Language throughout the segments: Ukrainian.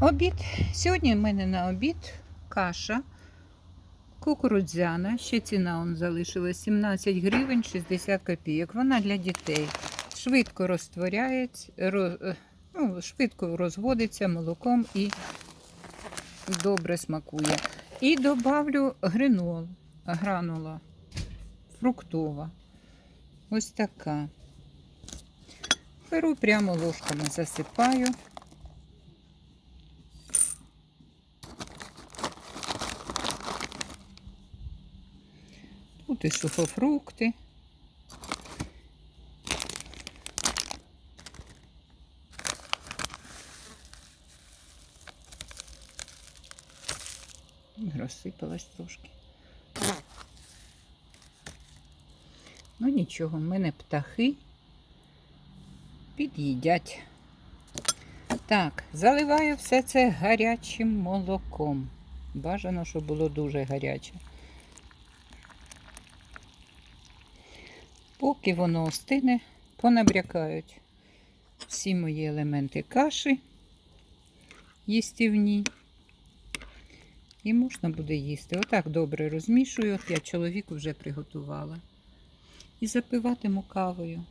Обід. Сьогодні в мене на обід каша кукурудзяна. Ще ціна он залишилась 17 гривень 60 копійок. Вона для дітей. Швидко розтворяється, ро- е, ну, швидко розводиться молоком і добре смакує. І добавлю гринол, гранула фруктова. Ось така. Беру прямо ложками, засипаю. Тут і сухофрукти. Розсипалась трошки. Ну нічого, в мене птахи під'їдять. Так, заливаю все це гарячим молоком. Бажано, щоб було дуже гаряче. Поки воно остине, понабрякають всі мої елементи каші їстівні. І можна буде їсти. Отак добре розмішую. От я чоловіку вже приготувала. І запиватиму кавою.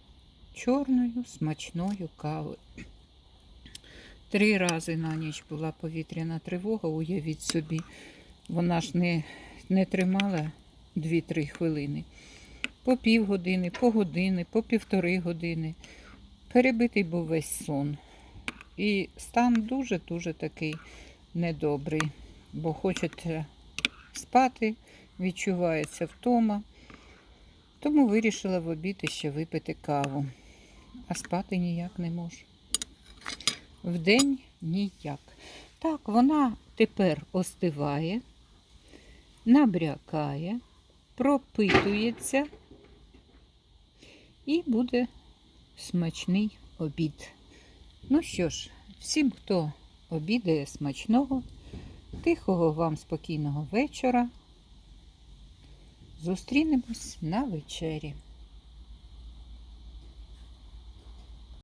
Чорною смачною кавою. Три рази на ніч була повітряна тривога, уявіть собі. Вона ж не, не тримала 2-3 хвилини. По півгодини, по години, по півтори години. Перебитий був весь сон. І стан дуже-дуже такий недобрий, бо хочеться спати, відчувається втома. Тому вирішила в обід ще випити каву. А спати ніяк не можу. Вдень ніяк. Так, вона тепер остиває, набрякає, пропитується і буде смачний обід. Ну що ж, всім, хто обідає смачного, тихого вам спокійного вечора. Зустрінемось на вечері.